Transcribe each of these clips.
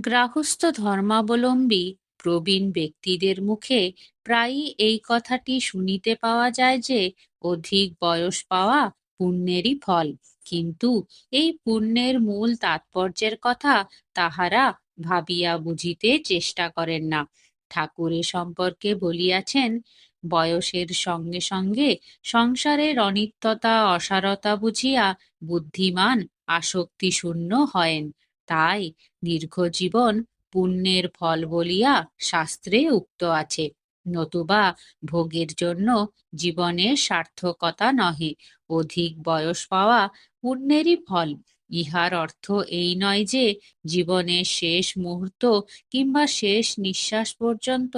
গৃহস্থ ধর্মাবলম্বী প্রবীণ ব্যক্তিদের মুখে প্রায়ই এই কথাটি শুনিতে পাওয়া যায় যে অধিক বয়স পাওয়া পুণ্যেরই ফল। কিন্তু এই পুণ্যের মূল তাৎপর্যের কথা তাহারা ভাবিয়া বুঝিতে চেষ্টা করেন না। ঠাকুরের সম্পর্কে বলিয়াছেন, বয়সের সঙ্গে সঙ্গে সংসারের অনিত্যতা, অসারতা বুঝিয়া বুদ্ধিমান আসক্তি শূন্য হয়েন। তাই দীর্ঘজীবন পুণ্যের ফল বলিয়া শাস্ত্রে উক্ত আছে। নতুবা ভোগের জন্য জীবনের সার্থকতা নহে, অধিক বয়স পাওয়া পুণ্যেরই ফল। ইহার অর্থ এই নয় যে জীবনের শেষ মুহূর্ত কিংবা শেষ নিঃশ্বাস পর্যন্ত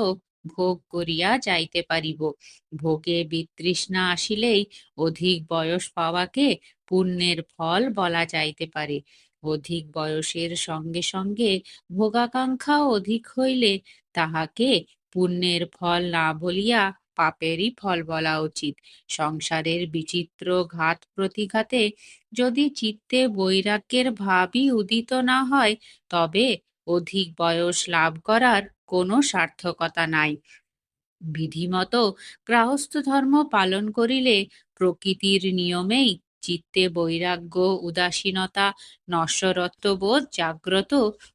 ভোগ করিয়া যাইতে পারিব। ভোগে বিতৃষ্ণা আসিলেই অধিক বয়স পাওয়াকে পুণ্যের ফল বলা যাইতে পারে। অধিক বয়সের সঙ্গে সঙ্গে ভোগাকাঙ্ক্ষা অধিক হইলে তাহাকে পুণ্যের ফল না বলিয়া পাপেরই ফল বলা উচিত। সংসারের বিচিত্র ঘাত প্রতিঘাতে যদি চিত্তে বৈরাগ্যের ভাবই উদিত না হয়, তবে অধিক বয়স লাভ করার কোনো সার্থকতা নাই। বিধিমত গৃহস্থ ধর্ম পালন করিলে প্রকৃতির নিয়মেই চিত্তে বৈরাগ্য, উদাসীনতা নশ্বরত্ববোধ জাগ্রত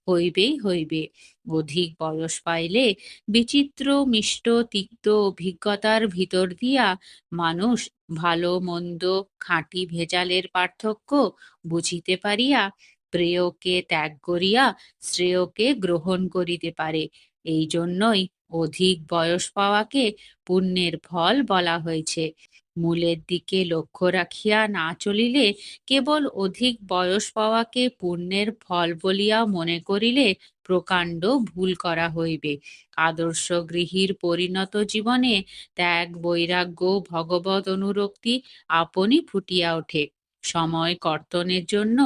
হইবেই হইবে। অধিক বয়স পাইলে বিচিত্র, মিষ্ট, তিক্ত অভিজ্ঞতার ভিতর দিয়া মানুষ ভালো, মন্দ, খাঁটি, ভেজালের পার্থক্য বুঝিতে পারিয়া, প্রেয়কে ত্যাগ করিয়া শ্রেয়কে গ্রহণ করিতে পারে। এই জন্যই অধিক বয়স পাওয়াকে পুণ্যের ফল বলা হয়েছে। মূলের দিকে লক্ষ্য রাখিয়া না চলিলে কেবল অধিক বয়স পাওয়াকে পুণ্যের ফল বলিয়া মনে করিলে প্রকাণ্ড ভুল করা হইবে। আদর্শ গৃহীর পরিণত জীবনে ত্যাগ, বৈরাগ্য ভগবত অনুরক্তি আপনি ফুটিয়া ওঠে। সময় কর্তনের জন্য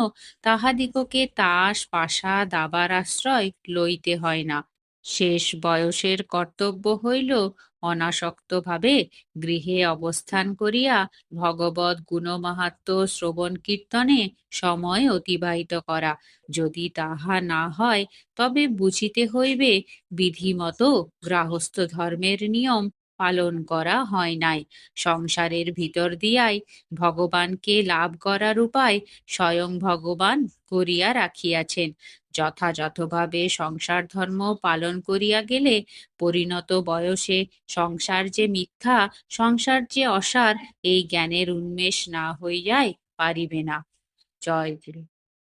তাহাদিগকে তাস, পাশা, দাবার আশ্রয় লইতে হয় না। শেষ বয়সের কর্তব্য হইল অনাসক্তভাবে গৃহে অবস্থান করিয়া ভগবৎ গুণমাহাত্ম শ্রবণ কীর্তনে সময় অতিবাহিত করা। যদি তাহা না হয়, তবে বুঝিতে হইবে বিধিমত গৃহস্থ ধর্মের নিয়ম পালন করা হয় নাই। সংসারের ভিতর দিয়াই ভগবানকে লাভ করার উপায় স্বয়ং ভগবান করিয়া রাখিয়াছেন। যথাযথভাবে সংসার ধর্ম পালন করিয়া গেলে পরিণত বয়সে সংসার যে মিথ্যা, সংসার যে অসার, এই জ্ঞানের উন্মেষ না হইয়াই পারিবে না। জয় গুরু।